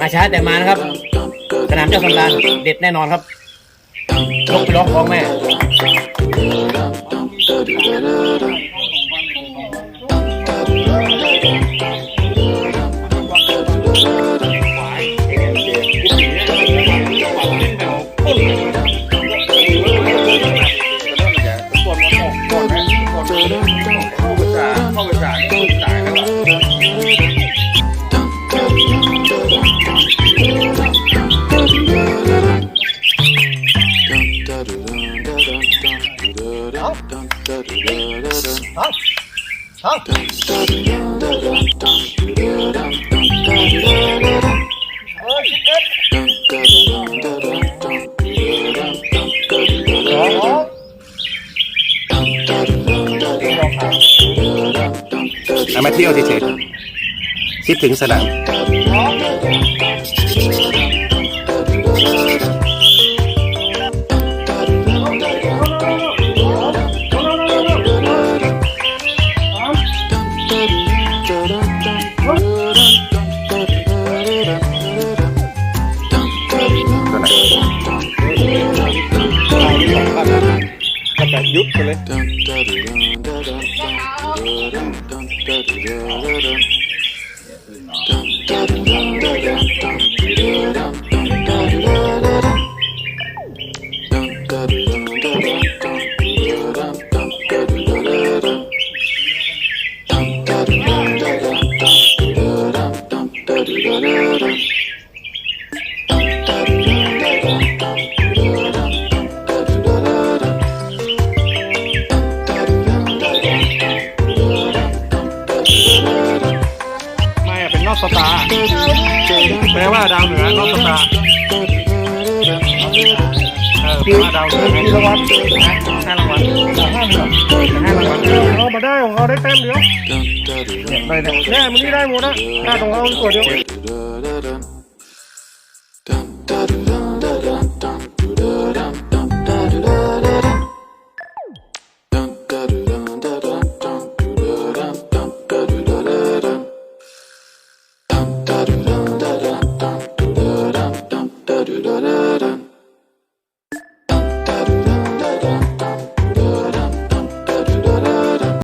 มาช้าแต่มานะครับ สนามเจ้าสำราญเด็ดแน่นอนครับยกไปร้องของแม่เอามาเที่ยวเฉยๆคิดถึ เอามาเที่ยวเฉยๆคิดถึงสนาม นอก สตาร์แปลว่าดาวเหนือนอกสตาร์เออแปลว่าดาวเหนือไงรางวัลห้ารางวัลห้ารางวัลห้ารางวัลเอามาได้ของเขาได้แต้มเดียวได้เนี่ยแน่มันนี่ได้หมดนะถ้าของเขาตัวเดียว